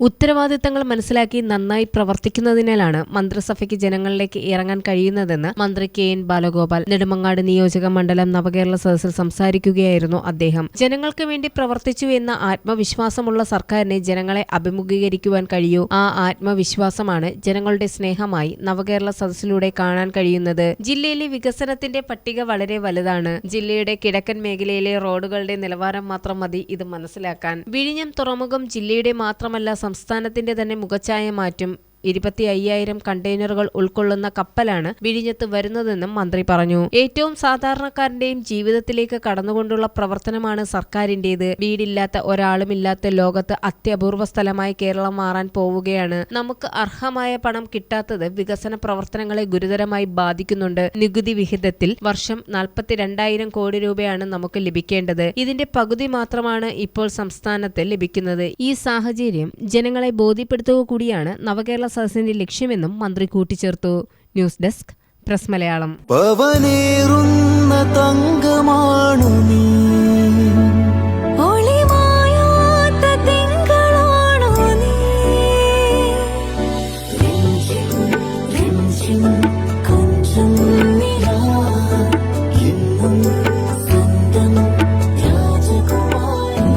ഉത്തരവാദിത്തങ്ങൾ മനസ്സിലാക്കി നന്നായി പ്രവർത്തിക്കുന്നതിനാലാണ് മന്ത്രിസഭയ്ക്ക് ജനങ്ങളിലേക്ക് ഇറങ്ങാൻ കഴിയുന്നതെന്ന് മന്ത്രി കെ എൻ ബാലഗോപാൽ നെടുമങ്ങാട് നിയോജക മണ്ഡലം നവകേരള സദസ്സിൽ സംസാരിക്കുകയായിരുന്നു അദ്ദേഹം. ജനങ്ങൾക്ക് വേണ്ടി പ്രവർത്തിച്ചു എന്ന ആത്മവിശ്വാസമുള്ള സർക്കാരിനെ ജനങ്ങളെ അഭിമുഖീകരിക്കുവാൻ കഴിയൂ. ആ ആത്മവിശ്വാസമാണ് ജനങ്ങളുടെ സ്നേഹമായി നവകേരള സദസ്സിലൂടെ കാണാൻ കഴിയുന്നത്. ജില്ലയിലെ വികസനത്തിന്റെ പട്ടിക വളരെ വലുതാണ്. ജില്ലയുടെ കിഴക്കൻ മേഖലയിലെ റോഡുകളുടെ നിലവാരം മാത്രം മതി ഇത് മനസ്സിലാക്കാൻ. വിഴിഞ്ഞം തുറമുഖം ജില്ലയുടെ മാത്രമല്ല സംസ്ഥാനത്തിന്റെ തന്നെ മുഖച്ഛായ മാറ്റും ഇരുപത്തി അയ്യായിരം കണ്ടെയ്നറുകൾ ഉൾക്കൊള്ളുന്ന കപ്പലാണ് വിഴിഞ്ഞത്ത് വരുന്നതെന്നും മന്ത്രി പറഞ്ഞു. ഏറ്റവും സാധാരണക്കാരന്റെയും ജീവിതത്തിലേക്ക് കടന്നുകൊണ്ടുള്ള പ്രവർത്തനമാണ് സർക്കാരിന്റേത്. വീടില്ലാത്ത ഒരാളുമില്ലാത്ത ലോകത്ത് അത്യപൂർവ സ്ഥലമായി കേരളം മാറാൻ പോവുകയാണ്. നമുക്ക് അർഹമായ പണം കിട്ടാത്തത് വികസന പ്രവർത്തനങ്ങളെ ഗുരുതരമായി ബാധിക്കുന്നുണ്ട്. നികുതി വിഹിതത്തിൽ വർഷം നാൽപ്പത്തിരണ്ടായിരം കോടി രൂപയാണ് നമുക്ക് ലഭിക്കേണ്ടത്. ഇതിന്റെ പകുതി മാത്രമാണ് ഇപ്പോൾ സംസ്ഥാനത്ത് ലഭിക്കുന്നത്. ഈ സാഹചര്യം ജനങ്ങളെ ബോധ്യപ്പെടുത്തുക കൂടിയാണ് നവകേരള സദസ്സിന്റെ ലക്ഷ്യമെന്നും മന്ത്രി കൂട്ടിച്ചേർത്തു. News desk press Malayalam. പവനേറുന്ന തങ്കമാണു നീ.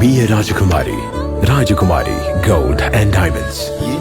രാജകുമാരി Be a Rajakumari. Rajakumari Gold and Diamonds.